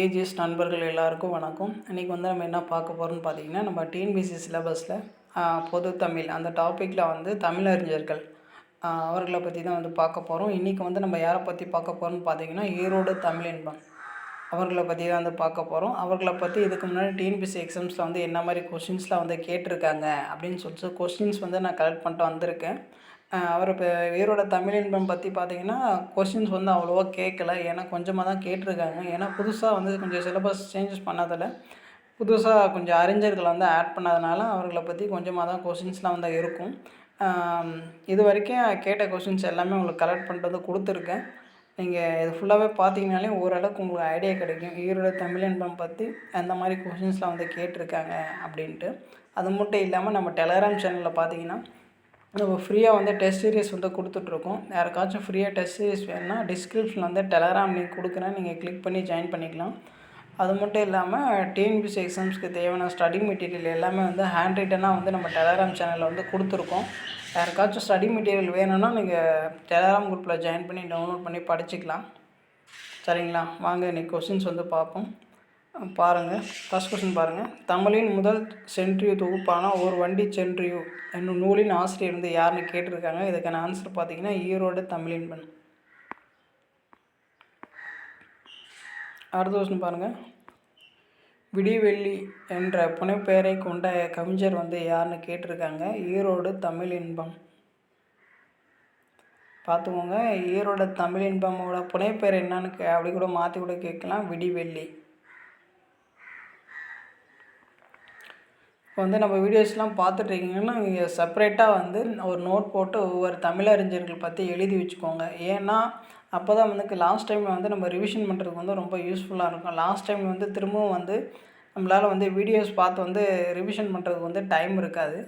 AGS நண்பர்கள் எல்லாருக்கும் வணக்கம். இன்றைக்கி வந்து நம்ம என்ன பார்க்க போகிறோம்னு பார்த்தீங்கன்னா நம்ம டிஎன்பிசி சிலபஸில் பொது தமிழ் அந்த டாப்பிக்கில் வந்து தமிழறிஞர்கள் அவர்களை பற்றி தான் வந்து பார்க்க போகிறோம் இன்றைக்கி வந்து நம்ம யாரை பற்றி பார்க்க போகிறோம்னு பார்த்தீங்கன்னா ஈரோடு தமிழின்பம் அவர்களை பற்றி தான் வந்து பார்க்க போகிறோம் அவர்களை பற்றி இதுக்கு முன்னாடி டிஎன்பிசி எக்ஸாம்ஸில் வந்து என்ன மாதிரி கொஷின்ஸ்லாம் வந்து கேட்டிருக்காங்க அப்படின்னு சொல்லிட்டு கொஷின்ஸ் வந்து நான் கலெக்ட் பண்ணிட்டு வந்திருக்கேன். அவர் இப்போ ஈரோட தமிழின்பம் பற்றி பார்த்தீங்கன்னா கொஷின்ஸ் வந்து அவ்வளோவா கேட்கல ஏன்னா கொஞ்சமாக தான் கேட்டிருக்காங்க. ஏன்னா புதுசாக வந்து கொஞ்சம் சிலபஸ் சேஞ்சஸ் பண்ணதில் புதுசாக கொஞ்சம் அறிஞர்களை வந்து ஆட் பண்ணதுனால அவர்களை பற்றி கொஞ்சமாக தான் கொஷின்ஸ்லாம் வந்து இருக்கும். இது வரைக்கும் கேட்ட கொஷின்ஸ் எல்லாமே உங்களுக்கு கலெக்ட் பண்ணிட்டு வந்து கொடுத்துருக்கேன். நீங்கள் இது ஃபுல்லாகவே பார்த்தீங்கனாலே ஓரளவுக்கு உங்களுக்கு ஐடியா கிடைக்கும். ஈரோட தமிழன்பம் பற்றி அந்த மாதிரி கொஷின்ஸ்லாம் வந்து கேட்டிருக்காங்க அப்படின்ட்டு. அது மட்டும் இல்லாமல் நம்ம டெலகிராம் சேனலில் பார்த்தீங்கன்னா நம்ம ஃப்ரீயாக வந்து டெஸ்ட் சீரிஸ் வந்து கொடுத்துட்ருக்கோம் யாருக்காச்சும் ஃப்ரீயாக டெஸ்ட் சீரிஸ் வேணும்னா டிஸ்கிரிப்ஷனில் வந்து டெலகிராம் லிங்க் கொடுக்குறேன். நீங்கள் கிளிக் பண்ணி ஜாயின் பண்ணிக்கலாம். அது மட்டும் இல்லாமல் டிஎன்பிசி எக்ஸாம்ஸ்க்கு தேவையான ஸ்டடி மெட்டீரியல் எல்லாமே வந்து ஹேண்ட் ரிட்டனாக வந்து நம்ம டெலகிராம் சேனலில் வந்து கொடுத்துருக்கோம். யாருக்காச்சும் ஸ்டடி மெட்டீரியல் வேணும்னா நீங்கள் டெலகிராம் குரூப்பில் ஜாயின் பண்ணி டவுன்லோட் பண்ணி படிச்சுக்கலாம். சரிங்களா? வாங்க இன்னைக்கு கொஸ்டின்ஸ் வந்து பார்ப்போம். பாருங்கள் ஃபஸ்ட் கொஸ்டின் பாருங்கள் தமிழின் முதல் சென்ட்ரியூ தொகுப்பான ஒரு வண்டி சென்ட்ரியூ என்னும் நூலின் ஆசிரியர் வந்து யாருன்னு கேட்டிருக்காங்க. இதுக்கான ஆன்சர் பார்த்தீங்கன்னா ஈரோடு தமிழின்பன் அடுத்த கொஸ்டின் பாருங்கள் விடிவெள்ளி என்ற புனைப்பெயரை கொண்ட கவிஞர் வந்து யாருன்னு கேட்டிருக்காங்க. ஈரோடு தமிழ் இன்பம் பார்த்துக்கோங்க. ஈரோடு தமிழ் இன்பமோட புனைப்பெயர் என்னன்னு கே அப்படி கூட மாற்றி கூட கேட்கலாம். விடிவெள்ளி. இப்போ வந்து நம்ம வீடியோஸ்லாம் பார்த்துட்ருக்கீங்கன்னா நீங்கள் செப்பரேட்டாக வந்து ஒரு நோட் போட்டு ஒவ்வொரு தமிழறிஞர்கள் பற்றி எழுதி வச்சுக்கோங்க. ஏன்னா அப்போ தான் வந்து லாஸ்ட் டைமில் வந்து நம்ம ரிவிஷன் பண்ணுறதுக்கு வந்து ரொம்ப யூஸ்ஃபுல்லாக இருக்கும். லாஸ்ட் டைம் வந்து திரும்பவும் வந்து நம்மளால் வந்து வீடியோஸ் பார்த்து வந்து ரிவிஷன் பண்ணுறதுக்கு வந்து டைம் இருக்காது.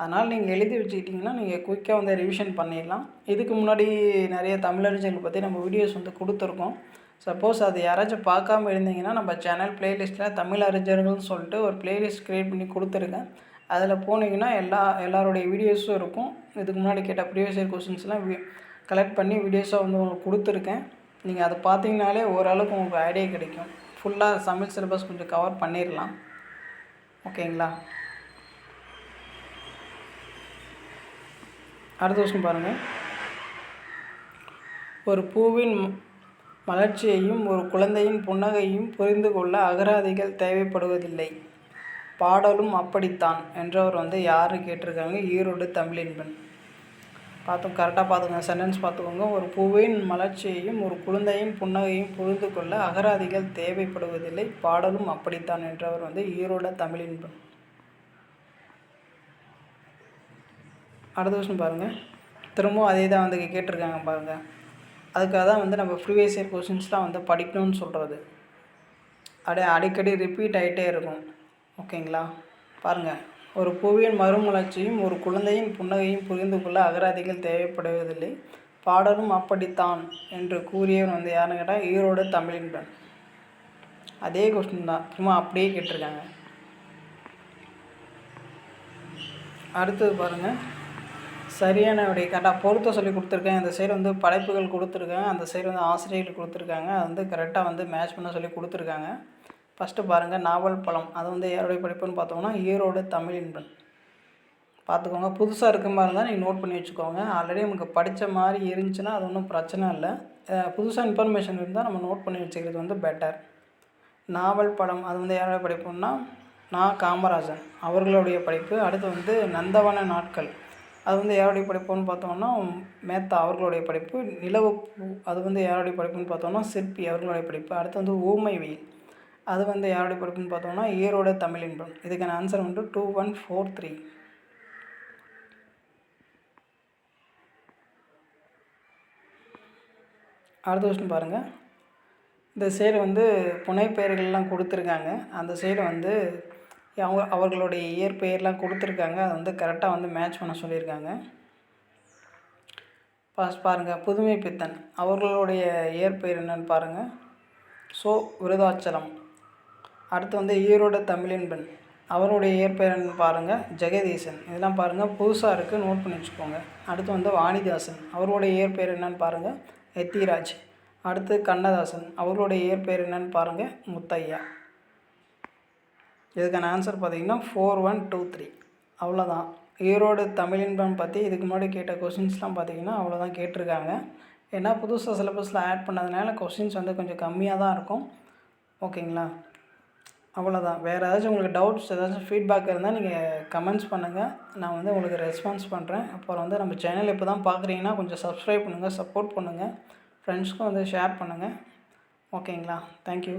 அதனால் நீங்கள் எழுதி வச்சுக்கிட்டிங்கன்னா நீங்கள் குயிக்காக வந்து ரிவிஷன் பண்ணிடலாம். இதுக்கு முன்னாடி நிறைய தமிழறிஞர்கள் பற்றி நம்ம வீடியோஸ் வந்து கொடுத்துருக்கோம். சப்போஸ் அது யாராச்சும் பார்க்காம இருந்தீங்கன்னா நம்ம சேனல் ப்ளேலிஸ்ட்டில் தமிழ் அறிஞர்கள்னு சொல்லிட்டு ஒரு ப்ளேலிஸ்ட் க்ரியேட் பண்ணி கொடுத்துருக்கேன் அதில் போனீங்கன்னா எல்லா எல்லாருடைய வீடியோஸும் இருக்கும். இதுக்கு முன்னாடி கேட்ட ப்ரீவியஸ் இயர் கொஸ்டின்ஸ்லாம் கலெக்ட் பண்ணி வீடியோஸாக வந்து உங்களுக்கு கொடுத்துருக்கேன். நீங்கள் அதை பார்த்தீங்கனாலே ஓரளவுக்கு உங்களுக்கு ஐடியா கிடைக்கும். ஃபுல்லாக தமிழ் சிலபஸ் கொஞ்சம் கவர் பண்ணிடலாம் ஓகேங்களா அடுத்த வருஷம் பாருங்கள் ஒரு பூவின் மலர்ச்சியையும் ஒரு குழந்தையின் புன்னகையும் புரிந்து கொள்ள அகராதிகள் தேவைப்படுவதில்லை. பாடலும் அப்படித்தான் என்றவர் வந்து யாரு கேட்டிருக்காங்க? ஈரோடு தமிழின்பன். பார்த்து கரெக்டாக பார்த்துக்கோங்க சென்டென்ஸ் பார்த்துக்கோங்க ஒரு பூவின் மலர்ச்சியையும் ஒரு குழந்தையின் புன்னகையும் புரிந்து கொள்ள அகராதிகள் தேவைப்படுவதில்லை. பாடலும் அப்படித்தான் என்றவர் வந்து ஈரோடு தமிழின்பன். அடுத்த வருஷம் பாருங்கள் திரும்பவும் அதே தான் வந்து கேட்டிருக்காங்க பாருங்கள் அதுக்காக தான் வந்து நம்ம ப்ரீவியஸ் இயர் கொஷின்ஸ்லாம் வந்து படிக்கணும்னு சொல்கிறது அப்படியே அடிக்கடி ரிப்பீட் ஆகிட்டே இருக்கும். ஓகேங்களா? பாருங்கள் ஒரு பூவின் மறுமலர்ச்சியும் ஒரு குழந்தையின் புன்னகையும் புரிந்து கொள்ள அகராதிகள் தேவைப்படுவதில்லை. பாடலும் அப்படித்தான் என்று கூறியவன் வந்து யாருன்னு கேட்டால் ஈரோடு தமிழின்பன். அதே கொஸ்டின் தான். சும்மா அப்படியே கேட்டிருக்காங்க. அடுத்தது பாருங்கள் சரியான விடை கரெக்டாக பொருத்த சொல்லி கொடுத்துருக்கேன். இந்த சைடு வந்து படைப்புகள் கொடுத்துருக்கேன். அந்த சைடு வந்து ஆசிரியர்கள் கொடுத்துருக்காங்க. அது வந்து கரெக்டாக வந்து மேட்ச் பண்ண சொல்லி கொடுத்துருக்காங்க. ஃபஸ்ட்டு பாருங்கள் நாவல் பழம். அது வந்து யாருடைய படிப்புன்னு பார்த்தோம்னா ஈரோடு தமிழ் இன்பன். பார்த்துக்கோங்க. புதுசாக இருக்க மாதிரி இருந்தால் நீங்கள் நோட் பண்ணி வச்சுக்கோங்க. ஆல்ரெடி நமக்கு படித்த மாதிரி இருந்துச்சுன்னா அது ஒன்றும் பிரச்சனை இல்லை. புதுசாக இன்ஃபர்மேஷன் இருந்தால் நம்ம நோட் பண்ணி வச்சுக்கிறது வந்து பெட்டர் நாவல் படம் அது வந்து யாரோட படிப்புன்னா நான் காமராஜன். அவர்களுடைய படிப்பு. அடுத்து வந்து நந்தவன நாட்கள். அது வந்து யாருடைய படிப்புன்னு பார்த்தோம்னா மேத்தா அவர்களுடைய படிப்பு நிலவுப்பூ அது வந்து யாருடைய படிப்புன்னு பார்த்தோம்னா சிற்பி அவர்களுடைய படிப்பு. அடுத்து வந்து ஊமை வெயில். அது வந்து யாருடைய படிப்புன்னு பார்த்தோம்னா ஈரோட தமிழ் இன்பம் இதுக்கான ஆன்சர் வந்து டூ ஒன் ஃபோர் த்ரீ அடுத்த கொஸ்டின் பாருங்கள் இந்த சைடு வந்து புனைப்பெயர்கள்லாம் கொடுத்துருக்காங்க. அந்த சைடு வந்து அவங்க அவர்களுடைய இயற்பெயர்லாம் கொடுத்துருக்காங்க. அதை வந்து கரெக்டாக வந்து மேட்ச் பண்ண சொல்லியிருக்காங்க. பாஸ் பாருங்கள் புதுமை பித்தன். அவர்களுடைய இயற்பெயர் என்னன்னு பாருங்கள் சோ விருதாச்சலம். அடுத்து வந்து ஈரோடு தமிழின்பன் அவருடைய இயற்பெயர் பாருங்கள் ஜெகதீசன். இதெல்லாம் பாருங்கள் புதுசாக இருக்குது நோட் பண்ணி வச்சுக்கோங்க. அடுத்து வந்து வாணிதாசன். அவருடைய இயற்பெயர் என்னன்னு பாருங்கள் எத்திராஜ். அடுத்து கண்ணதாசன். அவருடைய இயற்பெயர் என்னன்னு பாருங்கள் முத்தையா. இதுக்கான ஆன்சர் பார்த்தீங்கன்னா ஃபோர் ஒன் டூ த்ரீ அவ்வளோதான் ஈரோடு தமிழின்பம் பற்றி இதுக்கு முன்னாடி கேட்ட கொஷின்ஸ்லாம் பார்த்தீங்கன்னா அவ்வளோதான் கேட்டிருக்காங்க. ஏன்னா புதுசாக சிலபஸில் ஆட் பண்ணதுனால கொஷின்ஸ் வந்து கொஞ்சம் கம்மியாக தான் இருக்கும். ஓகேங்களா? அவ்வளோதான் வேறு ஏதாச்சும் உங்களுக்கு டவுட்ஸ் ஏதாச்சும் ஃபீட்பேக் இருந்தால் நீங்கள் கமெண்ட்ஸ் பண்ணுங்கள் நான் வந்து உங்களுக்கு ரெஸ்பான்ஸ் பண்ணுறேன் அப்புறம் வந்து நம்ம சேனல் இப்போ தான் பார்க்குறீங்கன்னா கொஞ்சம் சப்ஸ்கிரைப் பண்ணுங்கள் சப்போர்ட் பண்ணுங்கள் ஃப்ரெண்ட்ஸ்க்கும் வந்து ஷேர் பண்ணுங்கள் ஓகேங்களா? தேங்க்யூ